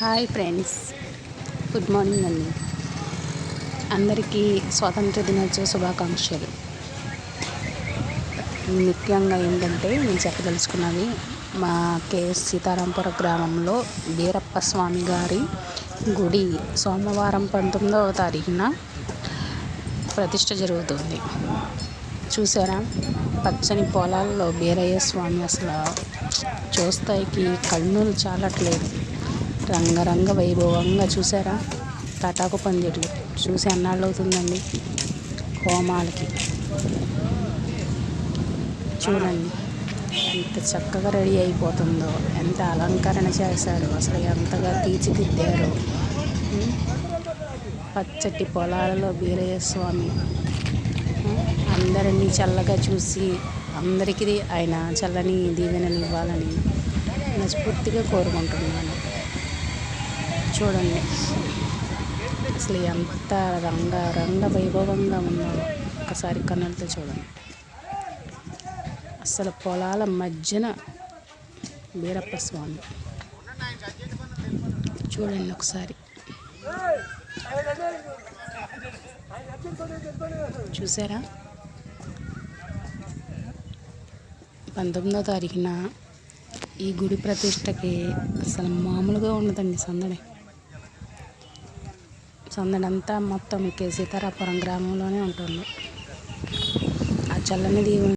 Hi friends. Good morning అండి. అందరికీ స్వాతంత్ర దినోత్సవ శుభాకాంక్షలు. ముఖ్యంగా ఏంటంటే నేను చెప్పదలుచుకున్నది మా కే సీతారాంపుర గ్రామంలో వీరప్ప స్వామి గారి గుడి సోమవారం పంతొమ్మిదవ తారీఖున ప్రతిష్ట జరుగుతుంది. చూసారా? పచ్చని పొలాల్లో బీరయ్య స్వామి అసలు చూస్తాయికి కన్నులు చాలట్లేదు. రంగరంగ వైభవంగా చూసారా? తటాకు పందిర్లు. చూసి అన్నాళ్ళు అవుతుందండి. హోమాలకి. చూడండి. ఎంత చక్కగా రెడీ అయిపోతుందో. ఎంత అలంకరణ చేశారో. అసలు ఎంతగా తీర్చిదిద్దారో. పచ్చటి పొలాలలో బీరయ్య స్వామి. అందరినీ చల్లగా చూసి అందరికీ ఆయన చల్లని దీవెనలు ఇవ్వాలని మనస్ఫూర్తిగా కోరుకుంటున్నాను. చూడండి. అసలు ఎంత రంగ రంగ వైభవంగా ఉన్నారో ఒకసారి కన్నులతో చూడండి. అసలు పొలాల మధ్యన వీరప్ప స్వామి. చూడండి ఒకసారి. చూసారా? పంతొమ్మిదో తారీఖున ఈ గుడి ప్రతిష్టకి అసలు మామూలుగా ఉండదండి సందడి. సందడంతా మొత్తం కే సీతారాపురం గ్రామంలోనే ఉంటుంది. ఆ చల్లని దీవెన